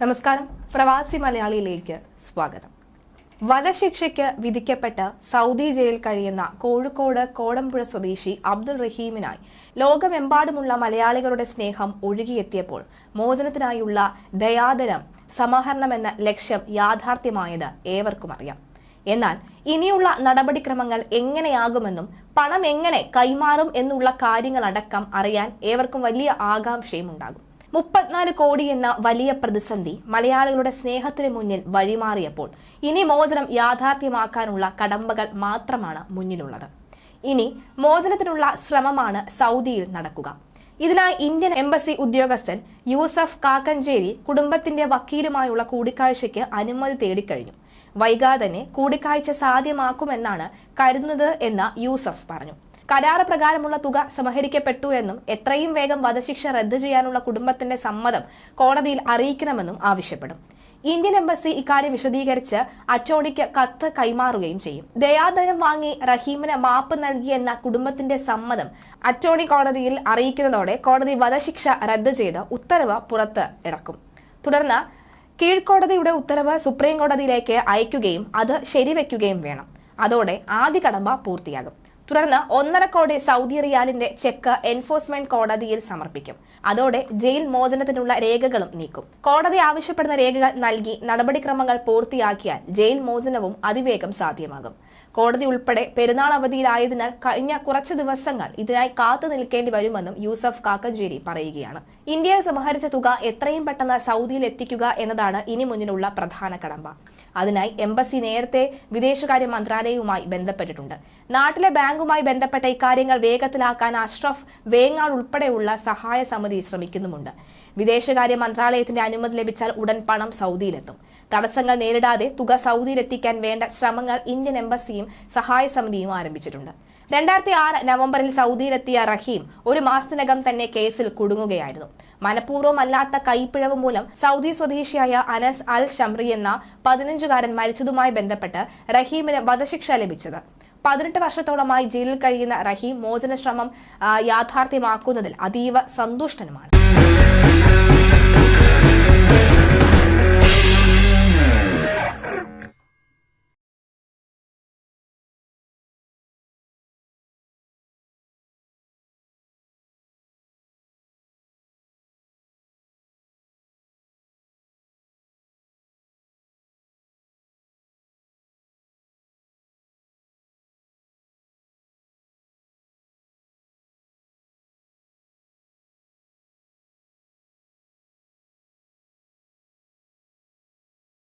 നമസ്കാരം. പ്രവാസി മലയാളിയിലേക്ക് സ്വാഗതം. വധശിക്ഷയ്ക്ക് വിധിക്കപ്പെട്ട് സൗദി ജയിലിൽ കഴിയുന്ന കോഴിക്കോട് കോടമ്പുഴ സ്വദേശി അബ്ദുൾ റഹീമിനായി ലോകമെമ്പാടുമുള്ള മലയാളികളുടെ സ്നേഹം ഒഴുകിയെത്തിയപ്പോൾ മോചനത്തിനായുള്ള ദയാദനം സമാഹരണമെന്ന ലക്ഷ്യം യാഥാർത്ഥ്യമായത് ഏവർക്കും അറിയാം എന്നാൽ ഇനിയുള്ള നടപടിക്രമങ്ങൾ എങ്ങനെയാകുമെന്നും പണം എങ്ങനെ കൈമാറും എന്നുള്ള കാര്യങ്ങളടക്കം അറിയാൻ ഏവർക്കും വലിയ ആകാംക്ഷയും ഉണ്ടാകും മുപ്പത്തിനാല് കോടി എന്ന വലിയ പ്രതിസന്ധി മലയാളികളുടെ സ്നേഹത്തിന് മുന്നിൽ വഴിമാറിയപ്പോൾ ഇനി മോചനം യാഥാർത്ഥ്യമാക്കാനുള്ള കടമ്പകൾ മാത്രമാണ് മുന്നിലുള്ളത്. ഇനി മോചനത്തിനുള്ള ശ്രമമാണ് സൗദിയിൽ നടക്കുക. ഇതിനായി ഇന്ത്യൻ എംബസി ഉദ്യോഗസ്ഥൻ യൂസഫ് കാക്കഞ്ചേരി കുടുംബത്തിന്റെ വക്കീലുമായുള്ള കൂടിക്കാഴ്ചയ്ക്ക് അനുമതി തേടിക്കഴിഞ്ഞു. വൈകാതെ തന്നെ കൂടിക്കാഴ്ച സാധ്യമാക്കുമെന്നാണ് കരുതുന്നത് എന്ന് യൂസഫ് പറഞ്ഞു. കരാറ് പ്രകാരമുള്ള തുക സമഹരിക്കപ്പെട്ടു എന്നും എത്രയും വേഗം വധശിക്ഷ റദ്ദു ചെയ്യാനുള്ള കുടുംബത്തിന്റെ സമ്മതം കോടതിയിൽ അറിയിക്കണമെന്നും ആവശ്യപ്പെടും. ഇന്ത്യൻ എംബസി ഇക്കാര്യം വിശദീകരിച്ച് അറ്റോർണിക്ക് കത്ത് കൈമാറുകയും ചെയ്യും. ദയാധനം വാങ്ങി റഹീമിന് മാപ്പ് നൽകിയെന്ന കുടുംബത്തിന്റെ സമ്മതം അറ്റോർണി കോടതിയിൽ അറിയിക്കുന്നതോടെ കോടതി വധശിക്ഷ റദ്ദു ചെയ്ത് ഉത്തരവ് പുറത്ത് ഇറക്കും. തുടർന്ന് കീഴ്ക്കോടതിയുടെ ഉത്തരവ് സുപ്രീം കോടതിയിലേക്ക് അയക്കുകയും അത് ശരിവെക്കുകയും വേണം. അതോടെ ആദ്യ കടമ്പ പൂർത്തിയാകും. തുടർന്ന് ഒന്നര കോടി സൗദി റിയാലിന്റെ ചെക്ക് എൻഫോഴ്സ്മെന്റ് കോടതിയിൽ സമർപ്പിക്കും. അതോടെ ജയിൽ മോചനത്തിനുള്ള രേഖകളും നീക്കും. കോടതി ആവശ്യപ്പെടുന്ന രേഖകൾ നൽകി നടപടിക്രമങ്ങൾ പൂർത്തിയാക്കിയാൽ ജയിൽ മോചനവും അതിവേഗം സാധ്യമാകും. കോടതി ഉൾപ്പെടെ പെരുന്നാൾ അവധിയിലായതിനാൽ കഴിഞ്ഞ കുറച്ച് ദിവസങ്ങൾ ഇതിനായി കാത്തു നിൽക്കേണ്ടി വരുമെന്നും യൂസഫ് കാക്കഞ്ചേരി പറയുകയാണ്. ഇന്ത്യയിൽ സമാഹരിച്ച തുക എത്രയും പെട്ടെന്ന് സൗദിയിൽ എത്തിക്കുക എന്നതാണ് ഇനി മുന്നിലുള്ള പ്രധാന കടമ്പ. അതിനായി എംബസി നേരത്തെ വിദേശകാര്യ മന്ത്രാലയവുമായി ബന്ധപ്പെട്ടിട്ടുണ്ട്. നാട്ടിലെ ബാങ്കുമായി ബന്ധപ്പെട്ട ഇക്കാര്യങ്ങൾ വേഗത്തിലാക്കാൻ അഷ്റഫ് വേങ്ങാൾ ഉൾപ്പെടെയുള്ള സഹായ സമിതി ശ്രമിക്കുന്നുമുണ്ട്. വിദേശകാര്യ മന്ത്രാലയത്തിന്റെ അനുമതി ലഭിച്ചാൽ ഉടൻ പണം സൗദിയിലെത്തും. തടസ്സങ്ങൾ നേരിടാതെ തുക സൗദിയിലെത്തിക്കാൻ വേണ്ട ശ്രമങ്ങൾ ഇന്ത്യൻ എംബസിയും സഹായ സമിതിയും ആരംഭിച്ചിട്ടുണ്ട്. രണ്ടായിരത്തി ആറ് നവംബറിൽ സൗദിയിലെത്തിയ റഹീം ഒരു മാസത്തിനകം തന്നെ കേസിൽ കുടുങ്ങുകയായിരുന്നു. മനഃപൂർവമല്ലാത്ത കൈപ്പിഴവ് മൂലം സൗദി സ്വദേശിയായ അനസ് അൽ ഷംറി എന്ന പതിനഞ്ചുകാരൻ മരിച്ചതുമായി ബന്ധപ്പെട്ട് റഹീമിന് വധശിക്ഷ ലഭിച്ചത്. പതിനെട്ട് വർഷത്തോളമായി ജയിലിൽ കഴിയുന്ന റഹീം മോചന ശ്രമം യാഥാർത്ഥ്യമാക്കുന്നതിൽ അതീവ സന്തുഷ്ടനുമാണ്.